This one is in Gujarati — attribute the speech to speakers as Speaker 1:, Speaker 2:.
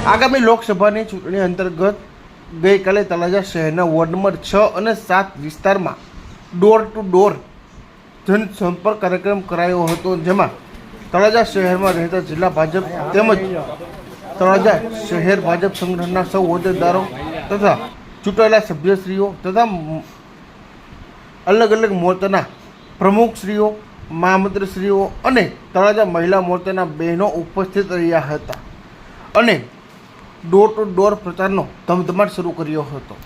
Speaker 1: આગામી લોકસભાની ચૂંટણી અંતર્ગત ગઈકાલે તળાજા શહેરના વોર્ડ નંબર છ અને સાત વિસ્તારમાં ડોર ટુ ડોર જનસંપર્ક કાર્યક્રમ કરાયો હતો, જેમાં તળાજા શહેરમાં રહેતા જિલ્લા ભાજપ તેમજ તળાજા શહેર ભાજપ સંગઠનના સૌ હોદ્દેદારો તથા ચૂંટાયેલા સભ્યશ્રીઓ તથા અલગ અલગ મોરચાના પ્રમુખશ્રીઓ મહામંત્રીશ્રીઓ અને તળાજા મહિલા મોરચાના બહેનો ઉપસ્થિત રહ્યા હતા. અને ડોર ટુ ડોર પ્રચારનો ધમધમાટ શરૂ કર્યો હતો.